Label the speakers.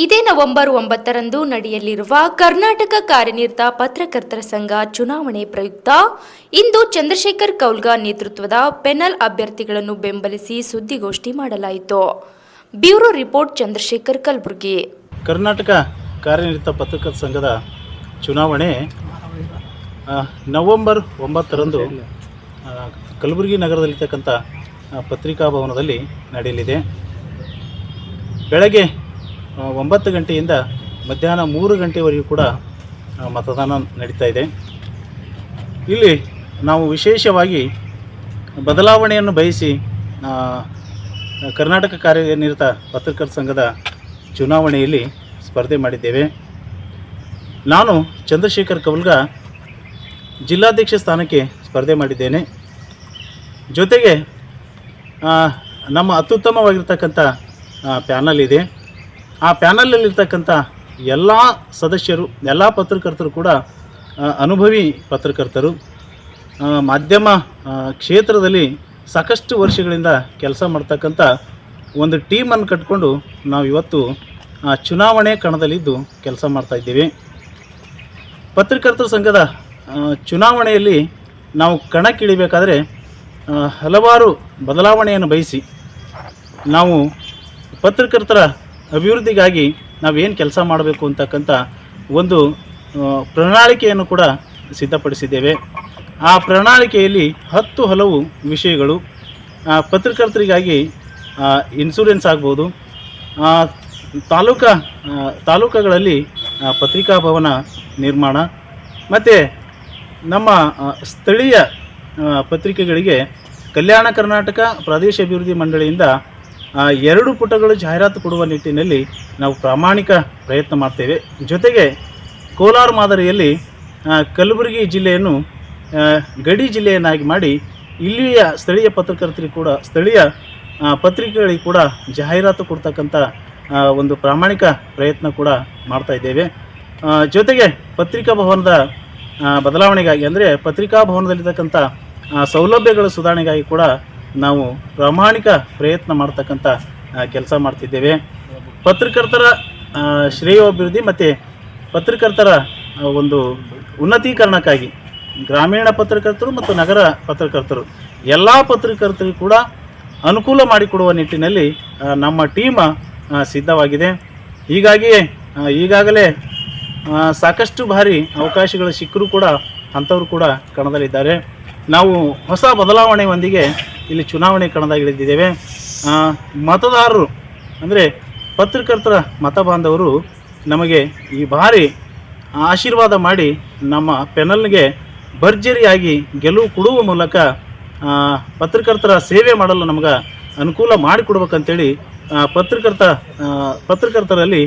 Speaker 1: ಇದೇ ನವೆಂಬರ್ ಒಂಬತ್ತರಂದು ನಡೆಯಲಿರುವ ಕರ್ನಾಟಕ ಕಾರ್ಯನಿರತ ಪತ್ರಕರ್ತರ ಸಂಘ ಚುನಾವಣೆ ಪ್ರಯುಕ್ತ ಇಂದು ಚಂದ್ರಶೇಖರ್ ಕೌಲ್ಗಾ ನೇತೃತ್ವದ ಪೆನಲ್ ಅಭ್ಯರ್ಥಿಗಳನ್ನು ಬೆಂಬಲಿಸಿ ಸುದ್ದಿಗೋಷ್ಠಿ ಮಾಡಲಾಯಿತು. Bureau report Chandrashekar Kalaburagi.
Speaker 2: Karnataka ಕಾರ್ಯನಿರತ ಪತ್ರಕರ್ತರ ಸಂಘದ ಚುನಾವಣೆ ನವೆಂಬರ್ ಒಂಬತ್ತರಂದು ಕಲಬುರಗಿ ನಗರದಲ್ಲಿರ್ತಕ್ಕಂಥ ಪತ್ರಿಕಾ ಭವನದಲ್ಲಿ ನಡೆಯಲಿದೆ. ಬೆಳಗ್ಗೆ ಒಂಬತ್ತು ಗಂಟೆಯಿಂದ ಮಧ್ಯಾಹ್ನ ಮೂರು ಗಂಟೆವರೆಗೂ ಕೂಡ ಮತದಾನ ನಡೀತಾ ಇದೆ. ಇಲ್ಲಿ ನಾವು ವಿಶೇಷವಾಗಿ ಬದಲಾವಣೆಯನ್ನು ಬಯಸಿ ಕರ್ನಾಟಕ ಕಾರ್ಯನಿರತ ಪತ್ರಕರ್ತ ಸಂಘದ ಚುನಾವಣೆಯಲ್ಲಿ ಸ್ಪರ್ಧೆ ಮಾಡಿದ್ದೇವೆ. ನಾನು ಚಂದ್ರಶೇಖರ್ ಕವಲ್ಗ ಜಿಲ್ಲಾಧ್ಯಕ್ಷ ಸ್ಥಾನಕ್ಕೆ ಸ್ಪರ್ಧೆ ಮಾಡಿದ್ದೇನೆ. ಜೊತೆಗೆ ನಮ್ಮ ಅತ್ಯುತ್ತಮವಾಗಿರ್ತಕ್ಕಂಥ ಪ್ಯಾನಲ್ ಇದೆ. ಆ ಪ್ಯಾನಲಲ್ಲಿರ್ತಕ್ಕಂಥ ಎಲ್ಲ ಸದಸ್ಯರು, ಎಲ್ಲ ಪತ್ರಕರ್ತರು ಕೂಡ ಅನುಭವಿ ಪತ್ರಕರ್ತರು ಮಾಧ್ಯಮ ಕ್ಷೇತ್ರದಲ್ಲಿ ಸಾಕಷ್ಟು ವರ್ಷಗಳಿಂದ ಕೆಲಸ ಮಾಡ್ತಕ್ಕಂಥ ಒಂದು ಟೀಮನ್ನು ಕಟ್ಕೊಂಡು ನಾವು ಇವತ್ತು ಚುನಾವಣೆ ಕಣದಲ್ಲಿದ್ದು ಕೆಲಸ ಮಾಡ್ತಾ ಇದ್ದೀವಿ. ಪತ್ರಕರ್ತರ ಸಂಘದ ಚುನಾವಣೆಯಲ್ಲಿ ನಾವು ಕಣಕ್ಕಿಳಿಬೇಕಾದರೆ ಹಲವಾರು ಬದಲಾವಣೆಯನ್ನು ಬಯಸಿ ನಾವು ಪತ್ರಕರ್ತರ ಅಭಿವೃದ್ಧಿಗಾಗಿ ನಾವೇನು ಕೆಲಸ ಮಾಡಬೇಕು ಅಂತಕ್ಕಂಥ ಒಂದು ಪ್ರಣಾಳಿಕೆಯನ್ನು ಕೂಡ ಸಿದ್ಧಪಡಿಸಿದ್ದೇವೆ. ಆ ಪ್ರಣಾಳಿಕೆಯಲ್ಲಿ ಹತ್ತು ಹಲವು ವಿಷಯಗಳು ಪತ್ರಕರ್ತರಿಗಾಗಿ ಇನ್ಸೂರೆನ್ಸ್ ಆಗ್ಬೋದು ತಾಲೂಕಾ ತಾಲೂಕುಗಳಲ್ಲಿ ಪತ್ರಿಕಾ ಭವನ ನಿರ್ಮಾಣ, ಮತ್ತು ನಮ್ಮ ಸ್ಥಳೀಯ ಪತ್ರಿಕೆಗಳಿಗೆ ಕಲ್ಯಾಣ ಕರ್ನಾಟಕ ಪ್ರದೇಶ ಅಭಿವೃದ್ಧಿ ಮಂಡಳಿಯಿಂದ ಎರಡು ಪುಟಗಳು ಜಾಹೀರಾತು ಕೊಡುವ ನಿಟ್ಟಿನಲ್ಲಿ ನಾವು ಪ್ರಾಮಾಣಿಕ ಪ್ರಯತ್ನ ಮಾಡ್ತೇವೆ. ಜೊತೆಗೆ ಕೋಲಾರ ಮಾದರಿಯಲ್ಲಿ ಕಲಬುರಗಿ ಜಿಲ್ಲೆಯನ್ನು ಗಡಿ ಜಿಲ್ಲೆಯನ್ನಾಗಿ ಮಾಡಿ ಇಲ್ಲಿಯ ಸ್ಥಳೀಯ ಪತ್ರಕರ್ತರಿಗೆ ಕೂಡ, ಸ್ಥಳೀಯ ಪತ್ರಿಕೆಗಳಿಗೆ ಕೂಡ ಜಾಹೀರಾತು ಕೊಡ್ತಕ್ಕಂಥ ಒಂದು ಪ್ರಾಮಾಣಿಕ ಪ್ರಯತ್ನ ಕೂಡ ಮಾಡ್ತಾ ಇದ್ದೇವೆ. ಜೊತೆಗೆ ಪತ್ರಿಕಾ ಭವನದ ಬದಲಾವಣೆಗಾಗಿ, ಅಂದರೆ ಪತ್ರಿಕಾ ಭವನದಲ್ಲಿರ್ತಕ್ಕಂಥ ಸೌಲಭ್ಯಗಳ ಸುಧಾರಣೆಗಾಗಿ ಕೂಡ ನಾವು ಪ್ರಾಮಾಣಿಕ ಪ್ರಯತ್ನ ಮಾಡ್ತಕ್ಕಂಥ ಕೆಲಸ ಮಾಡ್ತಿದ್ದೇವೆ. ಪತ್ರಕರ್ತರ ಶ್ರೇಯೋಭಿವೃದ್ಧಿ ಮತ್ತು ಪತ್ರಕರ್ತರ ಒಂದು ಉನ್ನತೀಕರಣಕ್ಕಾಗಿ ಗ್ರಾಮೀಣ ಪತ್ರಕರ್ತರು ಮತ್ತು ನಗರ ಪತ್ರಕರ್ತರು, ಎಲ್ಲ ಪತ್ರಕರ್ತರು ಕೂಡ ಅನುಕೂಲ ಮಾಡಿಕೊಡುವ ನಿಟ್ಟಿನಲ್ಲಿ ನಮ್ಮ ಟೀಮ ಸಿದ್ಧವಾಗಿದೆ. ಹೀಗಾಗಿ ಈಗಾಗಲೇ ಸಾಕಷ್ಟು ಬಾರಿ ಅವಕಾಶಗಳು ಸಿಕ್ಕರೂ ಕೂಡ ಅಂಥವ್ರು ಕೂಡ ಕಣದಲ್ಲಿದ್ದಾರೆ. ನಾವು ಹೊಸ ಬದಲಾವಣೆಯೊಂದಿಗೆ ಇಲ್ಲಿ ಚುನಾವಣೆ ಕಣದಾಗಿಳಿದಿದ್ದೇವೆ ಮತದಾರರು, ಅಂದರೆ ಪತ್ರಕರ್ತರ ಮತ ಬಾಂಧವರು ನಮಗೆ ಈ ಬಾರಿ ಆಶೀರ್ವಾದ ಮಾಡಿ ನಮ್ಮ ಪೆನಲ್ಗೆ ಭರ್ಜರಿಯಾಗಿ ಗೆಲುವು ಕೊಡುವ ಮೂಲಕ ಪತ್ರಕರ್ತರ ಸೇವೆ ಮಾಡಲು ನಮಗೆ ಅನುಕೂಲ ಮಾಡಿಕೊಡ್ಬೇಕಂತೇಳಿ ಪತ್ರಕರ್ತ ಪತ್ರಕರ್ತರಲ್ಲಿ